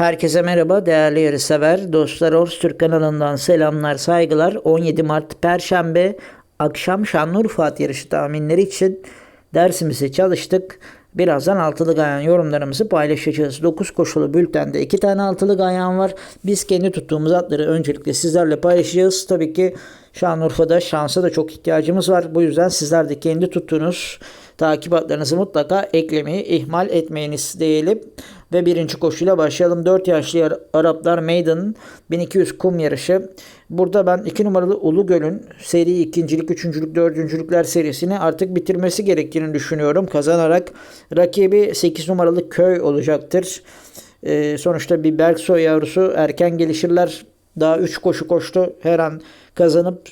Herkese merhaba değerli yarışsever dostlar Ors Türk kanalından selamlar saygılar 17 Mart Perşembe akşam Şanlıurfa yarışı tahminleri için dersimizi çalıştık. Birazdan altılı gayan yorumlarımızı paylaşacağız. 9 koşulu bültende 2 tane altılı gayan var. Biz kendi tuttuğumuz atları öncelikle sizlerle paylaşacağız. Tabii ki Şanlıurfa'da şansa da çok ihtiyacımız var. Bu yüzden sizler de kendi tuttuğunuz takip atlarınızı mutlaka eklemeyi ihmal etmeyiniz diyelim. Ve birinci koşuyla başlayalım. 4 yaşlı Araplar Maiden 1200 kum yarışı. Burada ben 2 numaralı Ulu Göl'ün seri ikincilik, üçüncülük, dördüncülükler serisini artık bitirmesi gerektiğini düşünüyorum. Kazanarak rakibi 8 numaralı Köy olacaktır. Ee, sonuçta bir Berksoy yavrusu erken gelişirler. Daha 3 koşu koştu. Her an kazanıp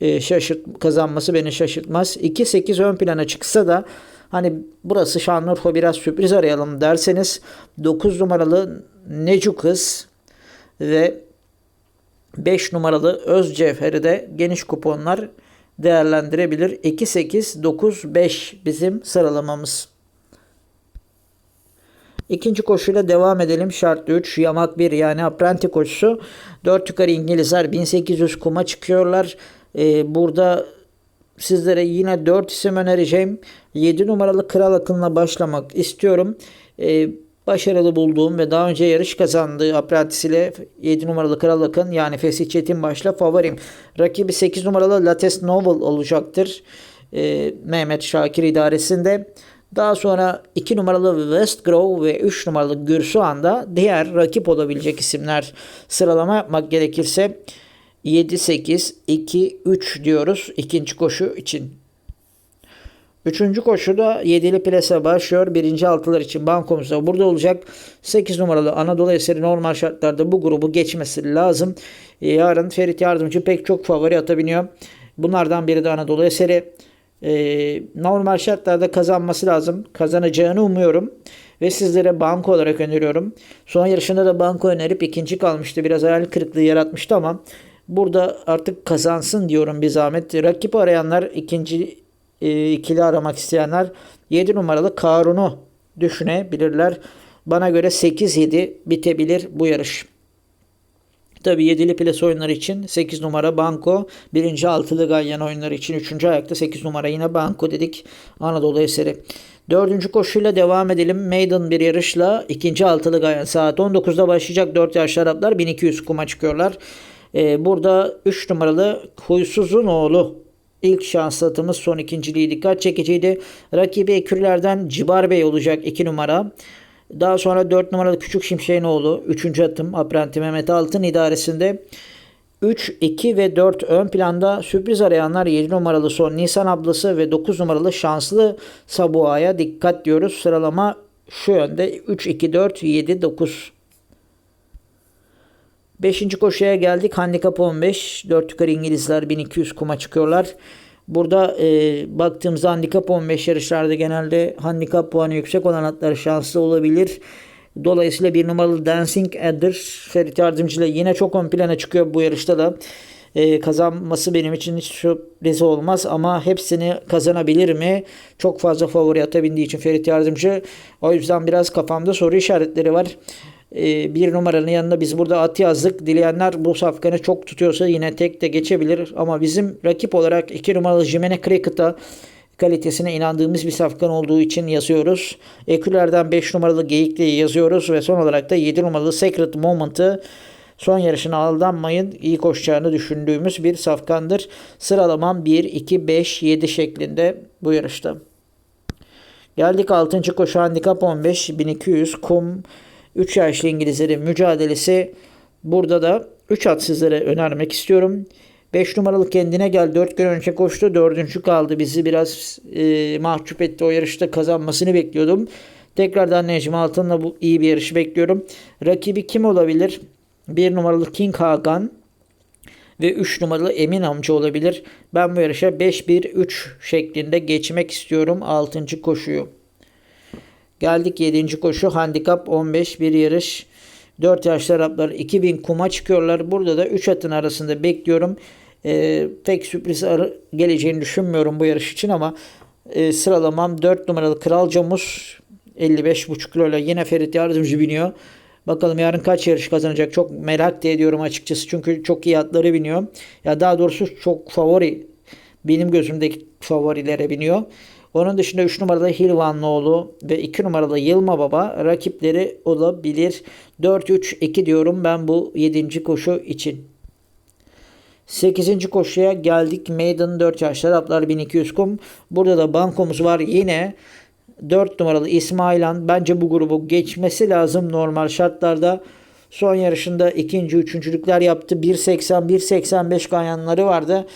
e, şaşırt kazanması beni şaşırtmaz. 2-8 ön plana çıksa da hani burası Şanlıurfa biraz sürpriz arayalım derseniz 9 numaralı Necu Kız ve 5 numaralı Öz Cevher'i de geniş kuponlar değerlendirebilir. 2-8-9-5 bizim sıralamamız. İkinci koşuyla devam edelim. Şartlı 3 yamak 1 yani apprenti koşusu. 4 yukarı İngilizler 1800 kuma çıkıyorlar. Ee, burada sizlere yine 4 isim önereceğim. 7 numaralı Kral Akın'la başlamak istiyorum. Ee, başarılı bulduğum ve daha önce yarış kazandığı aprentisiyle 7 numaralı Kral Akın yani Fesih Çetin başla favorim. Rakibi 8 numaralı Lates Novel olacaktır. Ee, Mehmet Şakir idaresinde. Daha sonra 2 numaralı Westgrove ve 3 numaralı Gürsuhan da diğer rakip olabilecek isimler sıralama yapmak gerekirse 7, 8, 2, 3 diyoruz ikinci koşu için. Üçüncü koşuda 7'li plase başlıyor. Birinci altılar için bankomuzda burada olacak. 8 numaralı Anadolu Eseri normal şartlarda bu grubu geçmesi lazım. Yarın Ferit Yardımcı pek çok favori atabiliyor. Bunlardan biri de Anadolu Eseri. Ee, normal şartlarda kazanması lazım. Kazanacağını umuyorum. Ve sizlere banko olarak öneriyorum. Son yarışında da banko önerip ikinci kalmıştı. Biraz hayal kırıklığı yaratmıştı ama burada artık kazansın diyorum bir zahmet. Rakip arayanlar ikinci e, ikili aramak isteyenler 7 numaralı Karun'u düşünebilirler. Bana göre 8-7 bitebilir bu yarış. Tabi 7'li ples oyunları için 8 numara Banko. 1. altılı Ganyan oyunları için 3. ayakta 8 numara yine Banko dedik. Anadolu eseri. Dördüncü koşuyla devam edelim. Maiden bir yarışla ikinci altılı Ganyan saat 19'da başlayacak. 4 yaşlı Araplar 1200 kuma çıkıyorlar. Ee, burada 3 numaralı Huysuz'un oğlu İlk şans atımız son ikinciliği dikkat çekiciydi. Rakibi Ekürler'den Cibar Bey olacak 2 numara. Daha sonra 4 numaralı Küçük Şimşek'in oğlu 3. atım Aprenti Mehmet Altın idaresinde 3, 2 ve 4 ön planda sürpriz arayanlar 7 numaralı son Nisan ablası ve 9 numaralı şanslı Sabua'ya dikkat diyoruz. Sıralama şu yönde 3, 2, 4, 7, 9. Beşinci koşuya geldik. Handikap 15. 4 yukarı İngilizler 1200 kuma çıkıyorlar. Burada e, baktığımızda handikap 15 yarışlarda genelde handikap puanı yüksek olan atlar şanslı olabilir. Dolayısıyla bir numaralı Dancing Adder Ferit Yardımcı ile yine çok ön plana çıkıyor bu yarışta da. E, kazanması benim için hiç sürpriz olmaz ama hepsini kazanabilir mi? Çok fazla favori atabildiği için Ferit Yardımcı. O yüzden biraz kafamda soru işaretleri var. Ee, bir numaranın yanında biz burada at yazdık. Dileyenler bu safkanı çok tutuyorsa yine tek de geçebilir. Ama bizim rakip olarak iki numaralı Jimene Crickett'a kalitesine inandığımız bir safkan olduğu için yazıyoruz. Ekülerden 5 numaralı Geyikli'yi yazıyoruz ve son olarak da 7 numaralı Secret Moment'ı son yarışına aldanmayın iyi koşacağını düşündüğümüz bir safkandır. Sıralamam 1, 2, 5, 7 şeklinde bu yarışta. Geldik 6. koşu handikap 15 1200 kum 3 yaşlı İngilizlerin mücadelesi. Burada da 3 at sizlere önermek istiyorum. 5 numaralı kendine gel 4 gün önce koştu. 4. kaldı. Bizi biraz e, mahcup etti. O yarışta kazanmasını bekliyordum. Tekrardan Necmi Altın'la bu iyi bir yarışı bekliyorum. Rakibi kim olabilir? 1 numaralı King Hagan ve 3 numaralı Emin amca olabilir. Ben bu yarışa 5-1-3 şeklinde geçmek istiyorum 6. koşuyu. Geldik 7. koşu. Handikap 15 bir yarış. 4 yaşlı Araplar 2000 kuma çıkıyorlar. Burada da 3 atın arasında bekliyorum. Ee, pek sürpriz geleceğini düşünmüyorum bu yarış için ama e, sıralamam 4 numaralı Kral Camus 55,5 kiloyla yine Ferit Yardımcı biniyor. Bakalım yarın kaç yarış kazanacak. Çok merak da ediyorum açıkçası. Çünkü çok iyi atları biniyor. Ya daha doğrusu çok favori. Benim gözümdeki favorilere biniyor. Onun dışında 3 numaralı Hilvanlıoğlu ve 2 numaralı Yılma Baba rakipleri olabilir. 4-3-2 diyorum ben bu 7. koşu için. 8. koşuya geldik. Maiden 4 yaşlar atlar 1200 kum. Burada da bankomuz var yine. 4 numaralı İsmailan bence bu grubu geçmesi lazım normal şartlarda. Son yarışında ikinci, üçüncülükler yaptı. 1.80, 1.85 ganyanları vardı.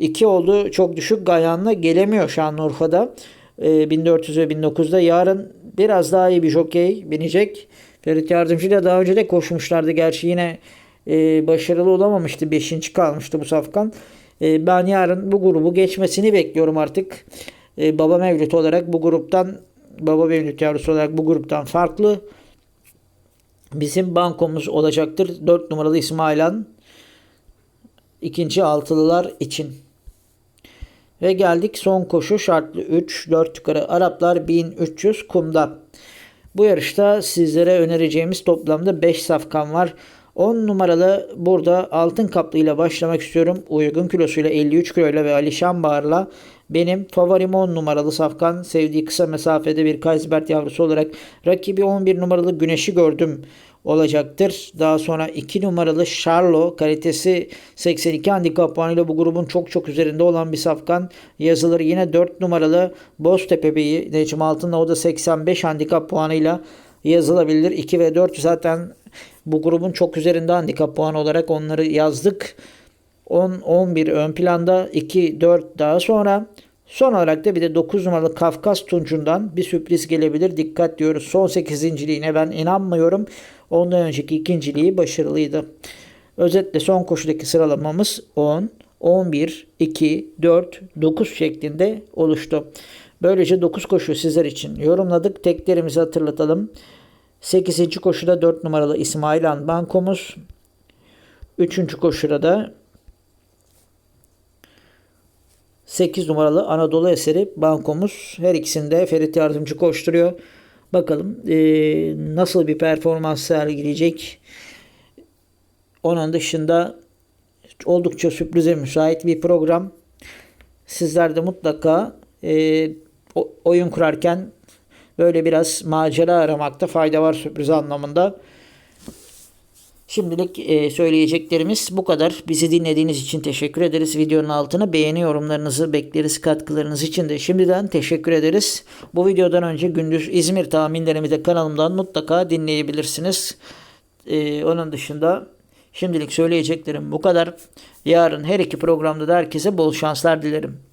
2 oldu. Çok düşük ganyanla gelemiyor Şanlıurfa'da. Ee, 1400 ve 1900'da. Yarın biraz daha iyi bir jokey binecek. Ferit Yardımcı ile daha önce de koşmuşlardı. Gerçi yine e, başarılı olamamıştı. 5. kalmıştı bu safkan. E, ben yarın bu grubu geçmesini bekliyorum artık. E, baba Mevlüt olarak bu gruptan Baba Mevlüt yavrusu olarak bu gruptan farklı. Bizim bankomuz olacaktır. 4 numaralı İsmailan. ikinci altılılar için. Ve geldik son koşu şartlı 3 4 yukarı Araplar 1300 kumda. Bu yarışta sizlere önereceğimiz toplamda 5 safkan var. 10 numaralı burada altın kaplı ile başlamak istiyorum. Uygun kilosuyla 53 kiloyla ve Alişan Bağır'la benim favorim 10 numaralı safkan. Sevdiği kısa mesafede bir Kaysbert yavrusu olarak rakibi 11 numaralı Güneş'i gördüm olacaktır. Daha sonra 2 numaralı Charlo kalitesi 82 handikap puanıyla bu grubun çok çok üzerinde olan bir safkan. Yazılır yine 4 numaralı Boztepe Bey'i Necmi Altın'la o da 85 handikap puanıyla yazılabilir. 2 ve 4 zaten bu grubun çok üzerinde handikap puanı olarak onları yazdık. 10 11 ön planda 2 4 daha sonra son olarak da bir de 9 numaralı Kafkas Tunç'undan bir sürpriz gelebilir. Dikkat diyoruz. Son 8.liğine ben inanmıyorum. Ondan önceki ikinciliği başarılıydı. Özetle son koşudaki sıralamamız 10, 11, 2, 4, 9 şeklinde oluştu. Böylece 9 koşu sizler için yorumladık. Teklerimizi hatırlatalım. 8. koşuda 4 numaralı İsmail Han bankomuz. 3. koşuda da 8 numaralı Anadolu eseri bankomuz. Her ikisinde Ferit Yardımcı koşturuyor. Bakalım e, nasıl bir performans sergileyecek. Onun dışında oldukça sürprize müsait bir program. Sizler de mutlaka e, oyun kurarken böyle biraz macera aramakta fayda var sürpriz anlamında. Şimdilik e, söyleyeceklerimiz bu kadar. Bizi dinlediğiniz için teşekkür ederiz. Videonun altına beğeni yorumlarınızı bekleriz. Katkılarınız için de şimdiden teşekkür ederiz. Bu videodan önce gündüz İzmir tahminlerimi de kanalımdan mutlaka dinleyebilirsiniz. E, onun dışında şimdilik söyleyeceklerim bu kadar. Yarın her iki programda da herkese bol şanslar dilerim.